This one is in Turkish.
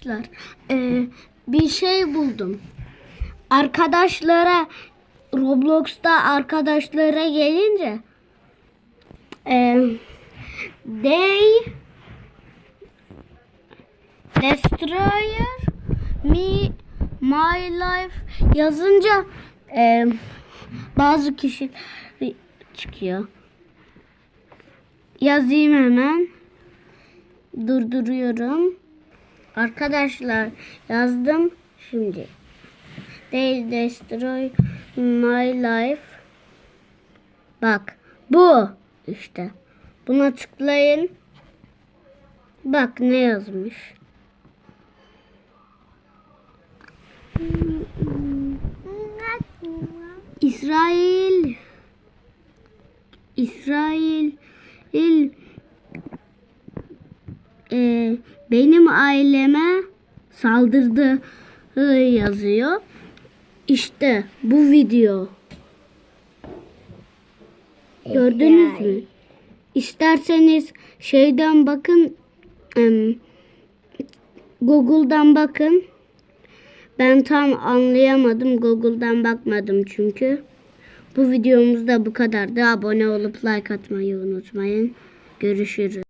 Arkadaşlar e, bir şey buldum. Arkadaşlara Roblox'ta arkadaşlara gelince e, they destroyer me my life yazınca e, bazı kişi çıkıyor. Yazayım hemen. Durduruyorum. Arkadaşlar yazdım şimdi. They destroy my life. Bak bu işte. Buna tıklayın. Bak ne yazmış. İsrail İsrail il e, benim aileme saldırdı hı, yazıyor. İşte bu video. Gördünüz mü? İsterseniz şeyden bakın Google'dan bakın. Ben tam anlayamadım. Google'dan bakmadım çünkü. Bu videomuz da bu kadardı. Abone olup like atmayı unutmayın. Görüşürüz.